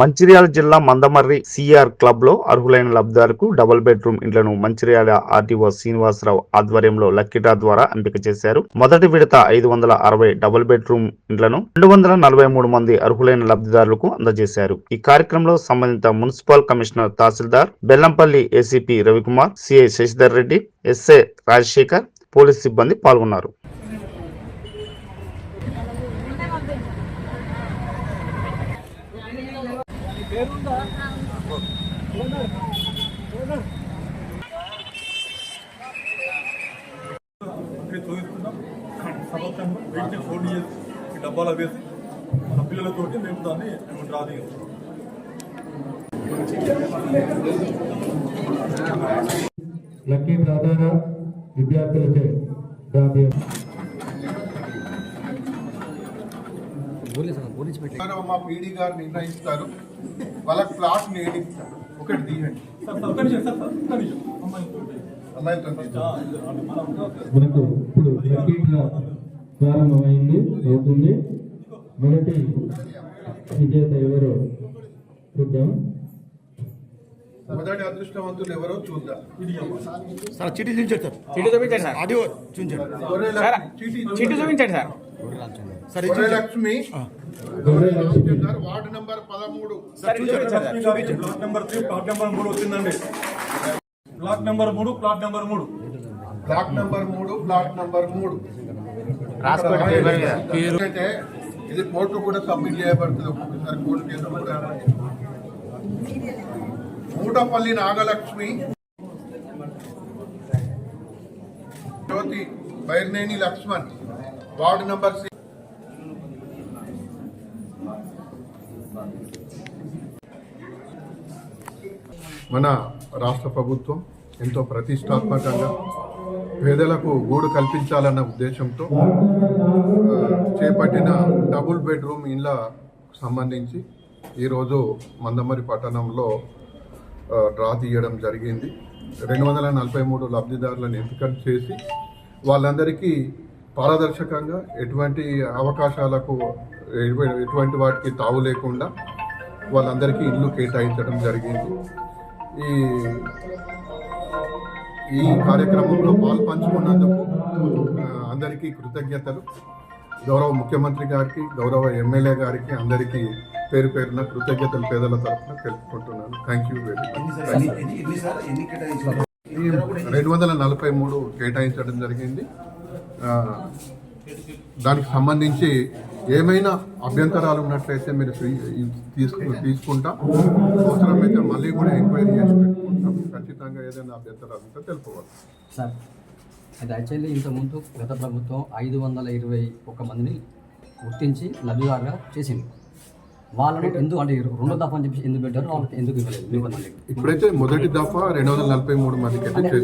మంచిర్యాల జిల్లా మందమర్రి సిఆర్ క్లబ్లో అర్హులైన లబ్ధిదారులకు డబుల్ బెడ్రూమ్ ఇండ్లను మంచిర్యాల ఆర్టీఓ శ్రీనివాసరావు ఆధ్వర్యంలో లక్కీడా ద్వారా ఎంపిక చేశారు. మొదటి విడత ఐదు వందల అరవై డబుల్ బెడ్రూమ్ ఇండ్లను రెండు వందల నలభై మూడు మంది అర్హులైన లబ్ధిదారులకు అందజేశారు. ఈ కార్యక్రమంలో సంబంధిత municipal commissioner tahsildar Bellampalli ACP Ravikumar CI Shashidhar Reddy S A Rajasekhar police సిబ్బంది పాల్గొన్నారు. తొలగిస్తున్నాం. సమర్థంగా వెంటనే ఫోన్ చేసి డబ్బాలో వేసి పిల్లలతోటి మేము దాన్ని మేము డ్రా తీయాలి లక్కీ ప్రధాన విద్యార్థులచే డ్రా గారు మా పీడీ గారు నిర్ణయిస్తారు. వాళ్ళకి ప్లాట్ నేను ఇస్తాను ఒకటి తీయండి. మనకు ఇప్పుడు ప్రారంభమైంది అవుతుంది. మొదటి విజేత ఎవరు చూద్దాం. మొదటి అదృష్టవంతులు ఎవరో చూద్దాం. సార్ చిట్టి చూపించాడు సార్. చిట్టు చూపించండి సార్. ఆడియో చూపించాడు. సార్ చీటీ చూపించండి. సార్. లక్ష్మి. గౌరవ లక్ష్మి గారు వార్డు నంబర్ పదమూడు. Plot number three plot number మూడు వచ్చిందండి. ప్లాట్ నెంబర్ మూడు ప్లాట్ నెంబర్ మూడు. బ్లాక్ నంబర్ మూడు బ్లాక్ నంబర్ మూడు. అయితే ఇది కోర్టు కూడా సబ్మిట్ చేయబడుతుంది ఒక్కొక్కసారి కోర్టు కేసు కూడా. Mutapalli Nagalakshmi Jyothi Byrneni Lakshman ward number six మన రాష్ట్ర ప్రభుత్వం ఎంతో ప్రతిష్టాత్మకంగా పేదలకు గూడు కల్పించాలన్న ఉద్దేశంతో చేపట్టిన డబుల్ బెడ్రూమ్ ఇండ్ల సంబంధించి ఈరోజు మందమరి పట్టణంలో డ్రా తీయడం జరిగింది. రెండు వందల నలభై మూడు లబ్ధిదారులను ఎంపిక చేసి వాళ్ళందరికీ పారదర్శకంగా ఎటువంటి అవకాశాలకు ఎటువంటి- వాటికి తావు లేకుండా వాళ్ళందరికీ ఇల్లు కేటాయించడం జరిగింది. ఈ ఈ కార్యక్రమంలో పాలు పంచుకున్నందుకు అందరికీ కృతజ్ఞతలు. గౌరవ ముఖ్యమంత్రి గారికి గౌరవ ఎమ్మెల్యే గారికి అందరికీ పేరు పేరున కృతజ్ఞతలు పేదల తరఫున తెలుపుకుంటున్నాను. థ్యాంక్ యూ వెరీ మచ్ రెండు వందల నలభై మూడు కేటాయించడం జరిగింది. ఆ, దానికి సంబంధించి ఏమైనా అభ్యంతరాలు ఉన్నట్లయితే మీరు తీసుకు తీసుకుంటా. అవసరమైతే మళ్ళీ కూడా ఎంక్వైరీ చేసి పెట్టుకుంటాం. ఖచ్చితంగా ఏదైనా అభ్యంతరాలు ఉంటే తెలుపుకోవాలి. సార్ అది యాక్చువల్లీ ఇంతకుముందు గత ప్రభుత్వం ఐదు వందల ఇరవై ఒక్క మందిని గుర్తించి లబ్ధిదారుగా చేసింది. వాళ్ళని ఎందుకు అంటే రెండో దఫా అని చెప్పి ఎందుకు పెట్టారు వాళ్ళకి ఎందుకు ఇవ్వలేదు? ఇప్పుడైతే మొదటి దఫా రెండు వందల నలభై మూడు మందికి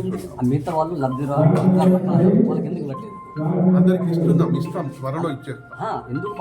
మిగతా వాళ్ళు కాదు వాళ్ళకి ఎందుకు ఇవ్వట్లేదు? అందరికి ఇస్తున్నాం ఇస్తాం త్వరలో ఇచ్చేస్తాం. ఆ, ఎందుకు